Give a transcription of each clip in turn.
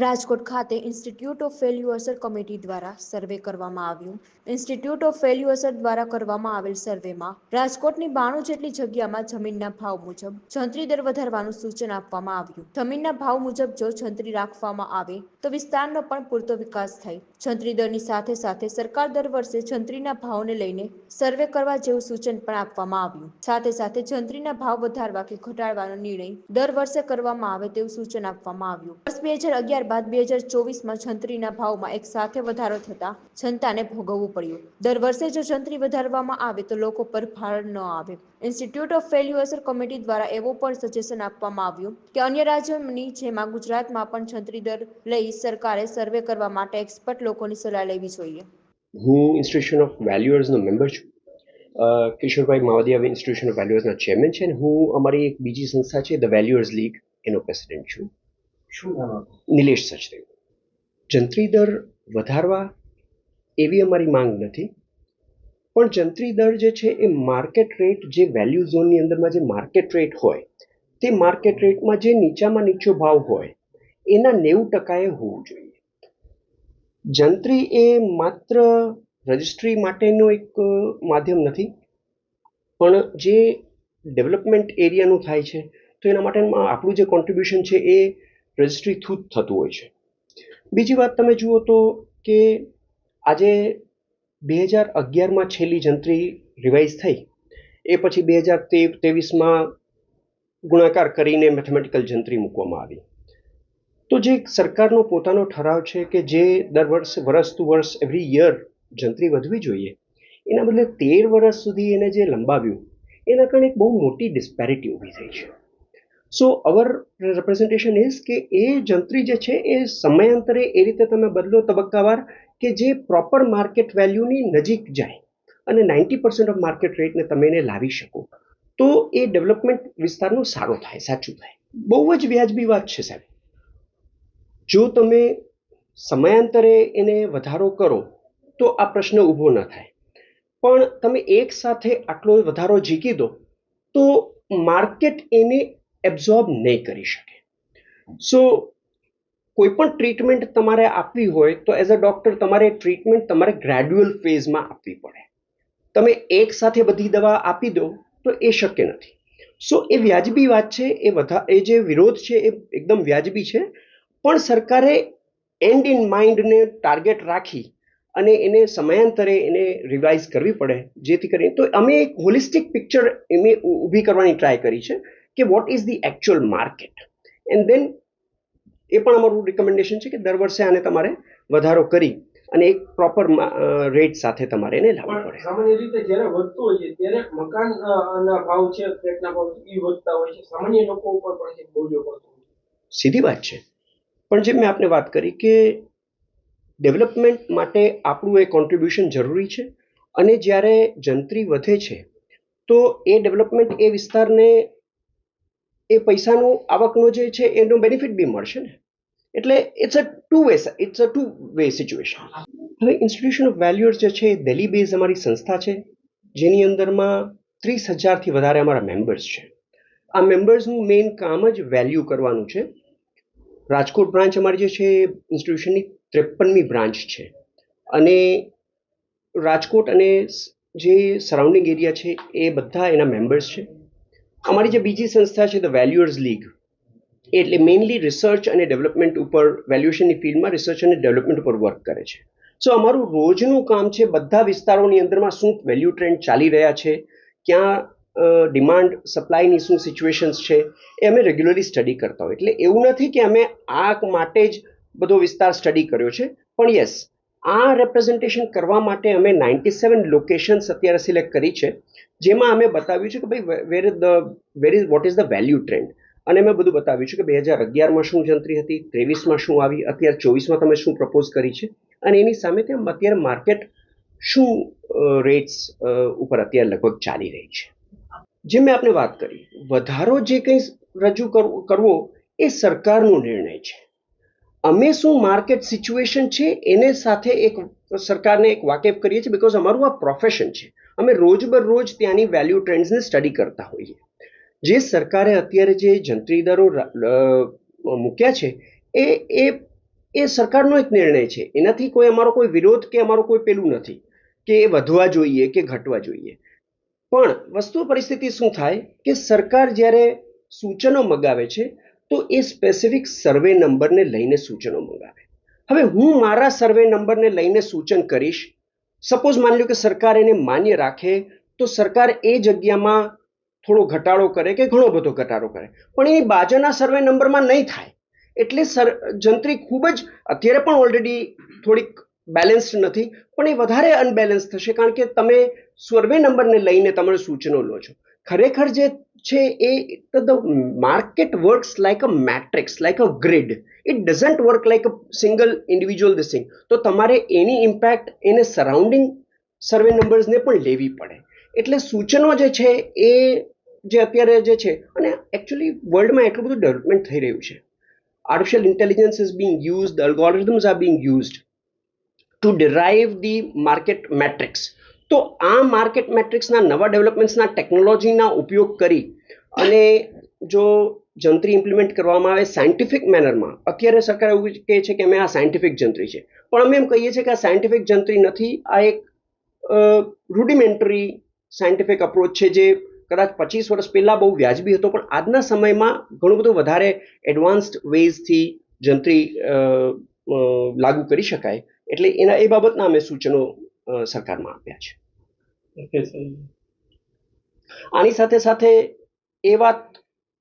રાજકોટ ખાતે institute of ફેલ્યુઅસર committee દ્વારા સર્વે કરવામાં આવ્યું. ઇન્સ્ટિટ્યૂટ ઓફ ફેલ્યુઅસર દ્વારા કરવામાં આવેલ સર્વેમાં રાજકોટની બાણું જેટલી જગ્યામાં જમીનના ભાવ મુજબ છંત્રી દર વધારવાનું સૂચન આપવામાં આવ્યું. જમીનના ભાવ મુજબ જો છંત્રી રાખવામાં આવે તો વિસ્તારનો પણ પૂરતો વિકાસ થાય. છંત્રી દરની સાથે સાથે સરકાર દર વર્ષે છંત્રીના ભાવને લઈને સર્વે કરવા જેવું સૂચન પણ આપવામાં આવ્યું. સાથે સાથે છંત્રીના ભાવ વધારવા કે ઘટાડવાનો નિર્ણય દર વર્ષે કરવામાં આવે તેવું સૂચન આપવામાં આવ્યું. વર્ષ બે હજાર અગિયાર બાદ બે હજાર ચોવીસમાં છંત્રીના ભાવમાં એક સાથે વધારો થતા જનતાને ભોગવવું પડ્યું. દર વર્ષે જો છંત્રી વધારવામાં આવે તો લોકો પર ભાર ન આવે. Institute of valuers committee દ્વારા એવો પણ સજેશન આપવામાં આવ્યું કે અન્ય રાજ્યોની જેમાં ગુજરાતમાં પણ છંતરી દર લઈ સરકારે સર્વે કરવા માટે એક્સપર્ટ લોકોની સલાહ લેવી જોઈએ. હું ઇન્સ્ટિટ્યુશન ઓફ વેલ્યુઅર્સનો મેમ્બર છું. કિશોરભાઈ માવદિયા ઇન્સ્ટિટ્યુશન ઓફ વેલ્યુઅર્સના ચેરમેન છે અને હું અમારી એક બીજી સંસ્થા છે ધ વેલ્યુઅર્સ લીગ એનો પ્રેસિડેન્ટ છું. શું નામ નિલેશ સચદેવ. જંત્રી દર વધારવા એવી અમારી માંગ નથી. પણ જંત્રી દર જે છે એ માર્કેટ રેટ જે વેલ્યુ ઝોનની અંદરમાં જે માર્કેટ રેટ હોય, તે માર્કેટ રેટમાં જે નીચામાં નીચો ભાવ હોય, એના નેવું ટકાએ હોવું જોઈએ. જંત્રી એ માત્ર રજિસ્ટ્રી માટેનું એક માધ્યમ નથી, પણ જે ડેવલપમેન્ટ એરિયાનું થાય છે, તો એના માટે આપણું જે કોન્ટ્રીબ્યુશન છે એ રજિસ્ટ્રી થ્રુ થતું હોય છે. બીજી વાત તમે જુઓ તો કે આજે બે હજાર અગિયારમાં છેલ્લી જંત્રી રિવાઇઝ થઈ. એ પછી બે હજાર ત્રેવીસમાં ગુણાકાર કરીને મેથેમેટિકલ જંત્રી મૂકવામાં આવી. તો જે સરકારનો પોતાનો ઠરાવ છે કે જે દર વર્ષે, વર્ષ ટુ વર્ષ એવરી યર જંત્રી વધવી જોઈએ, એના બદલે તેર વર્ષ સુધી એને જે લંબાવ્યું, એના કારણે એક બહુ મોટી ડિસ્પેરિટી ઊભી થઈ છે. સો અવર રિપ્રેઝન્ટેશન ઇઝ કે એ જંત્રી જે છે એ સમયાંતરે એ રીતે તમે બદલો તબક્કાવાર કે જે પ્રોપર માર્કેટ વેલ્યુની નજીક જાય અને નાઇન્ટી પર્સન્ટ ઓફ માર્કેટ રેટને તમે એને લાવી શકો, તો એ ડેવલપમેન્ટ વિસ્તારનો સારો થાય, સાચું થાય. બહુ જ વ્યાજબી વાત છે સાહેબ. જો તમે સમયાંતરે એને વધારો કરો, તો આ પ્રશ્ન ઊભો ન થાય. પણ તમે એક સાથે આટલો વધારો જીકી દો, તો માર્કેટ એને એબ્ઝોર્બ નહીં કરી શકે. સો કોઈ પણ ટ્રીટમેન્ટ તમારે આપવી હોય તો એઝ અ ડૉક્ટર તમારે ટ્રીટમેન્ટ તમારે ગ્રેડ્યુઅલ ફેઝમાં આપવી પડે. તમે એક સાથે બધી દવા આપી દો તો એ શક્ય નથી. સો એ વ્યાજબી વાત છે, એ વધા, એ જે વિરોધ છે એ એકદમ વ્યાજબી છે, પણ સરકારે એન્ડ ઇન માઇન્ડને ટાર્ગેટ રાખી અને એને સમયાંતરે એને રિવાઇઝ કરવી પડે, જેથી કરીને તો અમે એક હોલિસ્ટિક પિક્ચર એમે ઊભી કરવાની ટ્રાય કરી છે કે what is the actual market and then એ પણ અમારું રિકમેન્ડેશન છે કે દર વર્ષે આને તમારે વધારો કરી અને એક પ્રોપર રેટ સાથે તમારે એને લાવવું પડે. સામાન્ય રીતે જ્યારે વધતો હોય છે ત્યારે મકાન ના ભાવ છે ફ્લેટના ભાવ છે એ વધતા હોય છે. સામાન્ય લોકો ઉપર પણ છે બોજો પડતો સીધી વાત છે. પણ જે મેં આપને વાત કરી કે ડેવલપમેન્ટ માટે આપણું એ કોન્ટ્રીબ્યુશન જરૂરી છે અને જ્યારે જંત્રી વધે છે તો એ ડેવલપમેન્ટ એ વિસ્તારને એ પૈસાનું આવકનો જે છે, એનો બેનિફિટ બી મળશે ને. એટલે it's a two way it's a two way situation હવે ઇન્સ્ટિટ્યુશન ઓફ વેલ્યુઅર્સ જે છે, એ દિલ્હી બેઝ અમારી સંસ્થા છે, જેની અંદરમાં ત્રીસ હજારથી વધારે અમારા મેમ્બર્સ છે. આ મેમ્બર્સનું મેઇન કામ જ વેલ્યુ કરવાનું છે. રાજકોટ બ્રાન્ચ અમારી જે છે, એ ઇન્સ્ટિટ્યુશનની ત્રેપનમી બ્રાન્ચ છે. અને રાજકોટ અને જે સરાઉન્ડિંગ એરિયા છે, એ બધા એના મેમ્બર્સ છે. અમારી જે બીજી સંસ્થા છે ધ વેલ્યુઅર્સ લીગ એટલે મેઇનલી રિસર્ચ અને ડેવલપમેન્ટ ઉપર વેલ્યુએશનની ફિલ્ડમાં રિસર્ચ અને ડેવલપમેન્ટ ઉપર વર્ક કરે છે. સો અમારું રોજનું કામ છે, બધા વિસ્તારોની અંદરમાં શું વેલ્યુ ટ્રેન્ડ ચાલી રહ્યા છે, ક્યાં ડિમાન્ડ સપ્લાયની શું સિચ્યુએશન્સ છે, એ અમે રેગ્યુલરલી સ્ટડી કરતા હોય એટલે એવું નથી કે અમે આ માટે જ બધો વિસ્તાર સ્ટડી કર્યો છે, પણ યસ આ રેપ્રેઝન્ટેશન કરવા માટે અમે નાઇન્ટી સેવન લોકેશન્સ અત્યારે સિલેક્ટ કરી છે. જેમાં અમે બતાવ્યું છે કે ભાઈ where the where is what is the value trend અને મેં બધું બતાવ્યું છે કે બે હજાર અગિયારમાં શું જંત્રી હતી, ત્રેવીસમાં શું આવી, અત્યારે ચોવીસમાં તમે શું પ્રપોઝ કરી છે? અને એની સામે ત્યાં અત્યારે માર્કેટ શું રેટ્સ ઉપર અત્યારે લગભગ ચાલી રહી છે. જે મેં આપને વાત કરી, વધારો જે કંઈ રજૂ કરવો એ સરકારનો નિર્ણય છે. અમે શું માર્કેટ સિચ્યુએશન છે, એને સાથે એક સરકારને એક વાકેફ કરીએ છીએ બિકોઝ અમારું આ પ્રોફેશન છે. અમે રોજબરોજ ત્યાંની વેલ્યુ ટ્રેન્ડ્સને સ્ટડી કરતા હોઈએ જે સરકારે અત્યારે જે જંત્રી દરો મૂક્યા છે, એ એ એ સરકારનો એક નિર્ણય છે. એનાથી કોઈ અમારો કોઈ વિરોધ કે અમારો કોઈ પેલું નથી કે એ વધવા જોઈએ કે ઘટવા જોઈએ. પણ વસ્તુ પરિસ્થિતિ શું થાય કે સરકાર જ્યારે સૂચનો મગાવે છે તો એ સ્પેસિફિક સર્વે નંબરને લઈને સૂચનો મંગાવે. હવે હું મારા સર્વે નંબરને લઈને સૂચન કરીશ. સપોઝ માની લો કે સરકાર એને માન્ય રાખે, તો સરકાર એ જગ્યામાં થોડો ઘટાડો કરે કે ઘણો બધો ઘટાડો કરે. પણ એ બાજુના સર્વે નંબરમાં નહીં થાય. એટલે સર, જંત્રી ખૂબ જ, અત્યારે પણ ઓલરેડી થોડીક બેલેન્સ્ડ નથી, પણ એ વધારે અનબેલેન્સ થશે કારણ કે તમે સર્વે નંબરને લઈને તમે સૂચનો લો છો. ખરેખર જે છે એ the market works like a matrix like a grid it doesn't work like a single individual this thing તો તમારે એની ઇમ્પેક્ટ એને સરાઉન્ડિંગ સર્વે નંબર્સને પણ લેવી પડે. એટલે સૂચનો જે છે એ જે અત્યારે જે છે, અને એકચ્યુઅલી વર્લ્ડમાં એટલું બધું ડેવલપમેન્ટ થઈ રહ્યું છે. Artificial intelligence is being used algorithms are being used to derive the market matrix તો આ માર્કેટ મેટ્રિક્સના નવા ડેવલપમેન્ટ્સના ટેકનોલોજીના ઉપયોગ કરી અને જો જંત્રી ઇમ્પ્લિમેન્ટ કરવામાં આવે સાયન્ટિફિક મેનરમાં, અત્યારે સરકાર એવું કહે છે કે અમે આ સાયન્ટિફિક જંત્રી છે. પણ અમે એમ કહીએ છીએ કે આ સાયન્ટિફિક જંત્રી નથી, આ એક રૂડિમેન્ટરી સાયન્ટિફિક અપ્રોચ છે જે કદાચ પચીસ વર્ષ પહેલાં બહુ વ્યાજબી હતો, પણ આજના સમયમાં ઘણું બધું વધારે એડવાન્સ્ડ વેઝથી જંત્રી લાગુ કરી શકાય. એટલે એના, એ બાબતના અમે સૂચનો સરકારમાં આપ્યા છે. આની સાથે સાથે એ વાત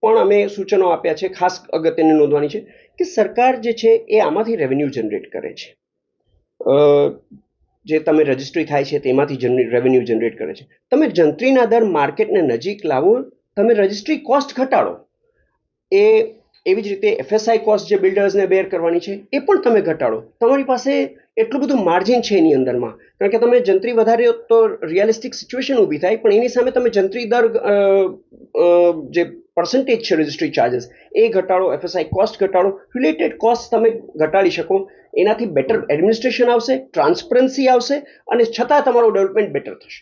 પણ અમે સૂચનો આપ્યા છે ખાસ અગત્યની નોંધવાની છે કે સરકાર જે છે એ આમાંથી રેવન્યુ જનરેટ કરે છે. જે તમે રજિસ્ટ્રી થાય છે તેમાંથી રેવન્યુ જનરેટ કરે છે. તમે જંત્રીના દર માર્કેટને નજીક લાવો તમે રજિસ્ટ્રી કોસ્ટ ઘટાડો. એ એવી જ રીતે એફએસઆઈ કોસ્ટ જે બિલ્ડર્સને બેર કરવાની છે એ પણ તમે ઘટાડો. તમારી પાસે એટલું બધું માર્જિન છે એની અંદરમાં. કારણ કે તમે જંત્રી વધારે તો રિયાલિસ્ટિક સિચ્યુએશન ઊભી થાય, પણ એની સામે તમે જંત્રી દર જે પર્સન્ટેજ છે રજિસ્ટ્રી ચાર્જીસ એ ઘટાડો એફએસઆઈ કોસ્ટ ઘટાડો રિલેટેડ કોસ્ટ તમે ઘટાડી શકો. એનાથી બેટર એડમિનિસ્ટ્રેશન આવશે ટ્રાન્સપરન્સી આવશે, અને છતાં તમારું ડેવલપમેન્ટ બેટર થશે.